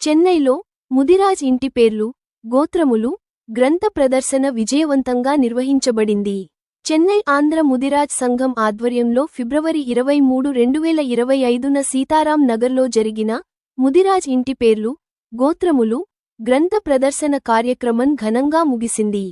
చెన్నైలో ముదిరాజ్ ఇంటి పేర్లు గోత్రములు గ్రంథ ప్రదర్శన విజయవంతంగా నిర్వహించబడింది. చెన్నై ఆంధ్ర ముదిరాజ్ సంఘం ఆధ్వర్యంలో ఫిబ్రవరి ఇరవై మూడు రెండువేల ఇరవై ఐదున సీతారాం నగర్లో జరిగిన ముదిరాజ్ ఇంటి పేర్లు గోత్రములు గ్రంథ ప్రదర్శన కార్యక్రమం ఘనంగా ముగిసింది.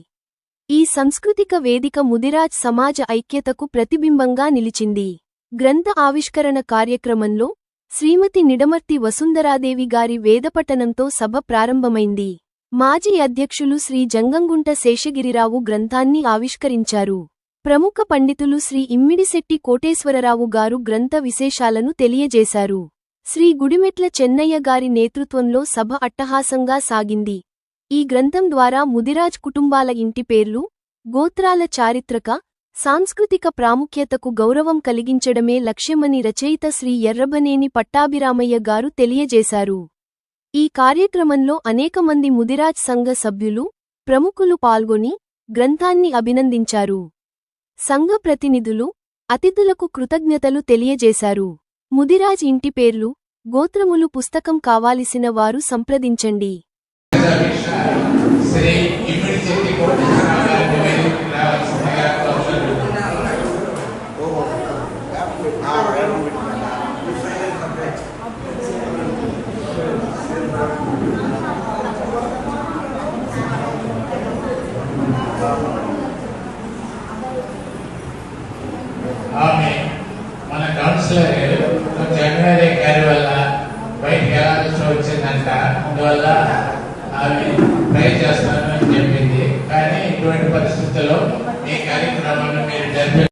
ఈ సంస్కృతిక వేదిక ముదిరాజ్ సమాజ ఐక్యతకు ప్రతిబింబంగా నిలిచింది. గ్రంథ ఆవిష్కరణ కార్యక్రమంలో శ్రీమతి నిడమర్తి వసుంధరాదేవి గారి వేదపఠనంతో సభ ప్రారంభమైంది. మాజీ అధ్యక్షులు శ్రీ జంగంగుంట శేషగిరిరావు గ్రంథాన్ని ఆవిష్కరించారు. ప్రముఖ పండితులు శ్రీ ఇమ్మిడిశెట్టి కోటేశ్వరరావు గారు గ్రంథ విశేషాలను తెలియజేశారు. శ్రీ గుడిమెట్ల చెన్నయ్య గారి నేతృత్వంలో సభ అట్టహాసంగా సాగింది. ఈ గ్రంథం ద్వారా ముదిరాజ్ కుటుంబాల ఇంటి పేర్లు గోత్రాల చారిత్రక సాంస్కృతిక ప్రాముఖ్యతకు గౌరవం కలిగించడమే లక్ష్యమని రచయిత శ్రీ ఎర్రబనేని పట్టాభిరామయ్య గారు తెలియజేశారు. ఈ కార్యక్రమంలో అనేకమంది ముదిరాజ్ సంఘ సభ్యులు ప్రముఖులు పాల్గొని గ్రంథాన్ని అభినందించారు. సంఘ ప్రతినిధులు అతిథులకు కృతజ్ఞతలు తెలియజేశారు. ముదిరాజ్ ఇంటి పేర్లు గోత్రములు పుస్తకం కావాలిసిన వారు సంప్రదించండి. శ్రీ మన కౌన్సిలర్ కొంచెం గారి వల్ల బయటికి వెళ్ళాల్సి వచ్చిందంట. అందువల్ల ఆమె ట్రై చేస్తాను అని చెప్పింది. కానీ ఇటువంటి పరిస్థితుల్లో ఈ కార్యక్రమాన్ని మీరు జరిపి